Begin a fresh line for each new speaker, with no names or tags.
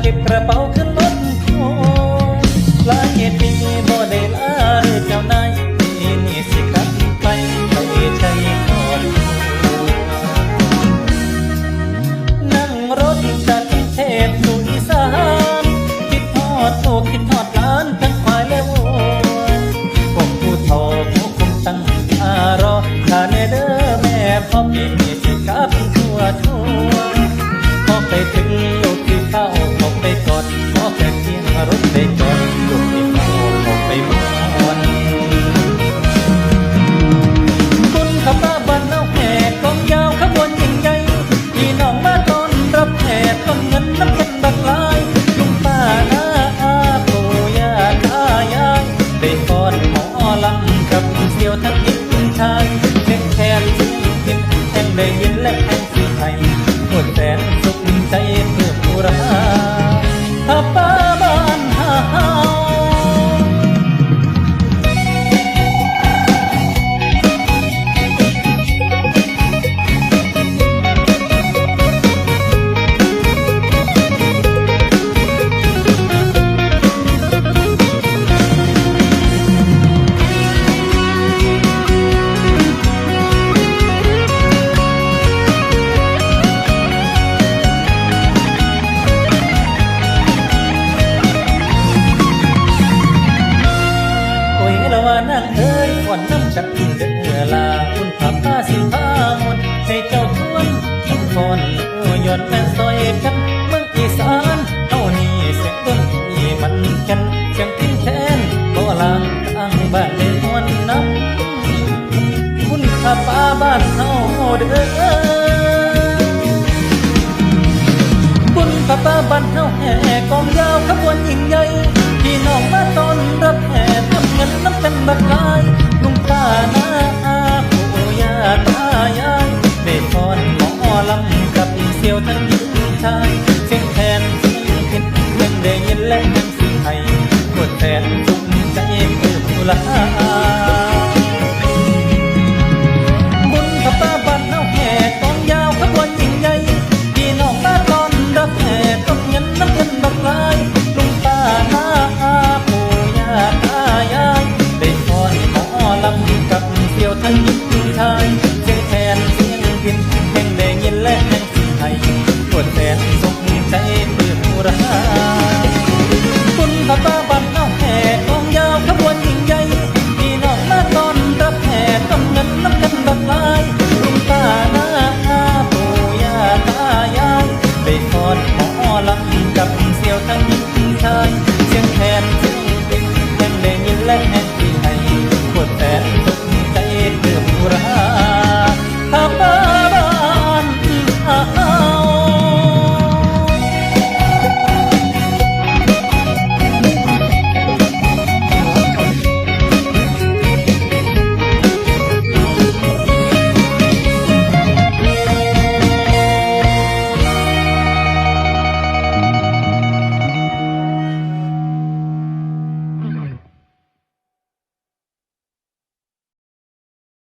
เก็บกระเป๋าขึ้นรถโค้งลายเหตุปีบ่ได้ลาหรือเจ้านายนี่นี่สิครับไปเขาเอชัยก่อนนั่งรถจากกรุงเทพสู่อีสานคิดทอดโตคิดทอด ลำกับเสียวทั้ง ซ่อนผู้ย้อนแฟนซอยกันเมืองอีสานเฮานี่เสียงดนตรีมันกันเสียงพินแคนก็ลางทางบ้านได้ฮนนับคุณข้าป้าบ้านเฮาเด้อ และแห่งสิ่งให้กดแทนสุขใจเพิ่มตุลา